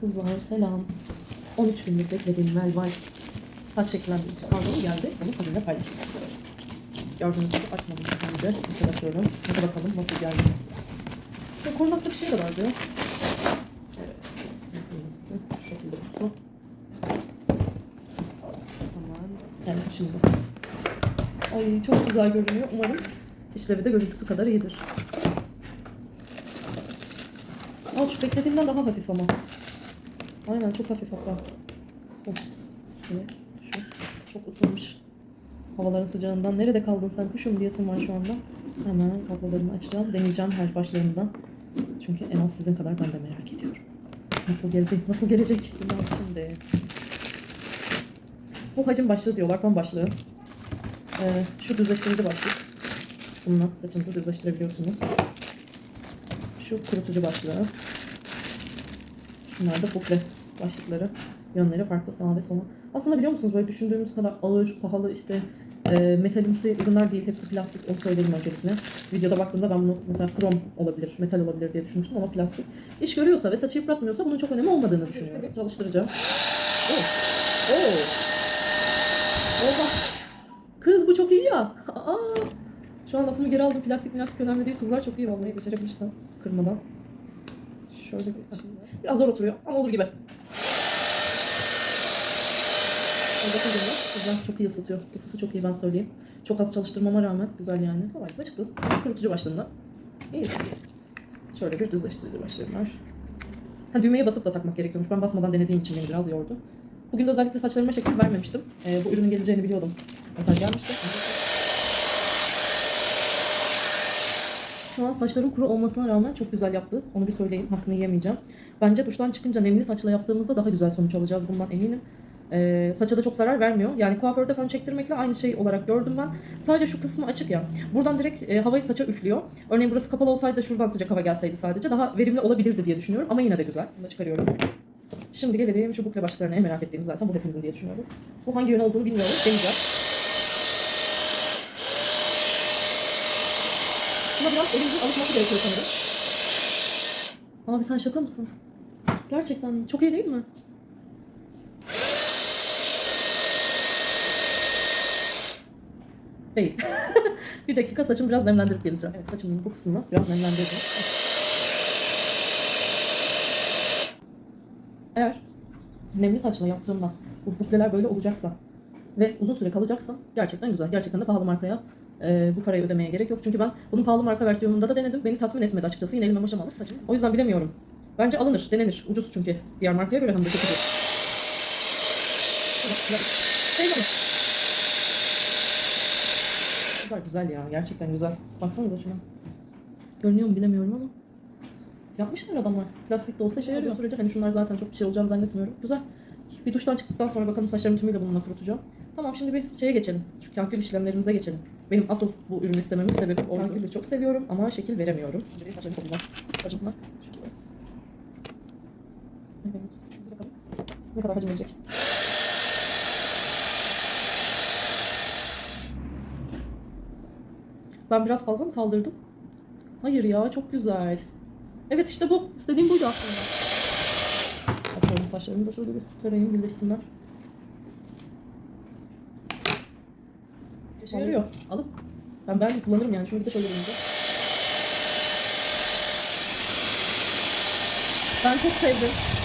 kızlar selam. 13 günlük beklediğim Mel saç şekillendirici kargomu geldi. Bunu sizinle paylaşmak istedim. Gördüğünüz gibi açmadım önce. Açıyorum. Hadi bakalım nasıl geldi. Ve korunaklı bir şeye de benziyor. Evet. Şu şekilde kutusu. Tamam. Evet şimdi. Ay çok güzel görünüyor. Umarım işlevi de görüntüsü kadar iyidir. Evet. Şu beklediğimden daha hafif ama. Aynen çok hafif hatta. Şöyle şu. Çok ısınmış. Havaların sıcağından. Nerede kaldın sen kuşum diyesim var şu anda. Hemen kablolarını açacağım. Deneyeceğim her başlarından. Çünkü en az sizin kadar ben de merak ediyorum. Nasıl geldi? Nasıl gelecek? Şimdi. Bu hacim başlığı diyorlar. Fon başlığı. Ee, şu düzleştirici başlık. Bununla saçınızı düzleştirebiliyorsunuz. Şu kurutucu başlığı. Şunlar da bukle başlıkları. Yönleri farklı sağa ve sola. Aslında biliyor musunuz böyle düşündüğümüz kadar ağır, pahalı işte e, metalimsi ürünler değil. Hepsi plastik. Onu söyledim öncelikle. Videoda baktığımda ben bunu mesela krom olabilir, metal olabilir diye düşünmüştüm ama plastik. İş görüyorsa ve saçı yıpratmıyorsa bunun çok önemi olmadığını düşünüyorum. Çalıştıracağım. Oh. Oh. Oha. Kız bu çok iyi ya. Aa. Şu an lafımı geri aldım. Plastik plastik önemli değil. Kızlar çok iyi vallahi becerebilirsem kırmadan. Şöyle bir Biraz zor oturuyor ama olur gibi. Bakın Kızlar çok iyi ısıtıyor. Isısı çok iyi ben söyleyeyim. Çok az çalıştırmama rağmen güzel yani. Kolaylıkla çıktı. Kurutucu başlığında. İyiyiz. Şöyle bir düzleştirici başlığım var. Ha, düğmeye basıp da takmak gerekiyormuş. Ben basmadan denediğim için beni biraz yordu. Bugün de özellikle saçlarıma şekil vermemiştim. Ee, bu ürünün geleceğini biliyordum. Mesaj gelmişti. Şu an saçlarım kuru olmasına rağmen çok güzel yaptı. Onu bir söyleyeyim. Hakkını yemeyeceğim. Bence duştan çıkınca nemli saçla yaptığımızda daha güzel sonuç alacağız bundan eminim. Ee, saça da çok zarar vermiyor. Yani kuaförde falan çektirmekle aynı şey olarak gördüm ben. Sadece şu kısmı açık ya. Buradan direkt e, havayı saça üflüyor. Örneğin burası kapalı olsaydı da şuradan sıcak hava gelseydi sadece daha verimli olabilirdi diye düşünüyorum. Ama yine de güzel. Bunu da çıkarıyorum. Şimdi gelelim şu bukle başlıklarına en merak ettiğimiz zaten bu hepimizin diye düşünüyorum. Bu hangi yön olduğunu bilmiyorum. Deneyeceğim. Buna biraz elimizin alışması gerekiyor sanırım. Abi sen şaka mısın? Gerçekten çok iyi değil mi? Değil. bir dakika saçımı biraz nemlendirip geleceğim. Evet saçımın bu kısmını biraz nemlendirdim. Eğer nemli saçla yaptığımda bu bukleler böyle olacaksa ve uzun süre kalacaksa gerçekten güzel. Gerçekten de pahalı markaya e, bu parayı ödemeye gerek yok. Çünkü ben bunun pahalı marka versiyonunda da denedim. Beni tatmin etmedi açıkçası. Yine elime maşam alıp saçım. O yüzden bilemiyorum. Bence alınır, denenir. Ucuz çünkü. Diğer markaya göre hem de çok ucuz. Mi? Güzel ya. Gerçekten güzel. Baksanıza şuna. Görünüyor mu bilemiyorum ama. Yapmışlar adamlar. Plastik de olsa işe yarıyor sürece. Hani şunlar zaten çok bir şey olacağını zannetmiyorum. Güzel. Bir duştan çıktıktan sonra bakalım saçlarımı tümüyle bununla kurutacağım. Tamam şimdi bir şeye geçelim. Şu kalkül işlemlerimize geçelim. Benim asıl bu ürünü istememin sebebi o kalkülü çok seviyorum ama şekil veremiyorum. Şimdi bir saçlarımı toplayacağım. Evet. Bir bakalım. Ne kadar hacim verecek? Ben biraz fazla mı kaldırdım? Hayır ya çok güzel. Evet işte bu. İstediğim buydu aslında. Atıyorum saçlarımı da şöyle bir tarayayım birleşsinler. İşe yarıyor. Alın. Ben ben kullanırım yani. Şunu bir de şöyle deneyeceğim. Ben çok sevdim.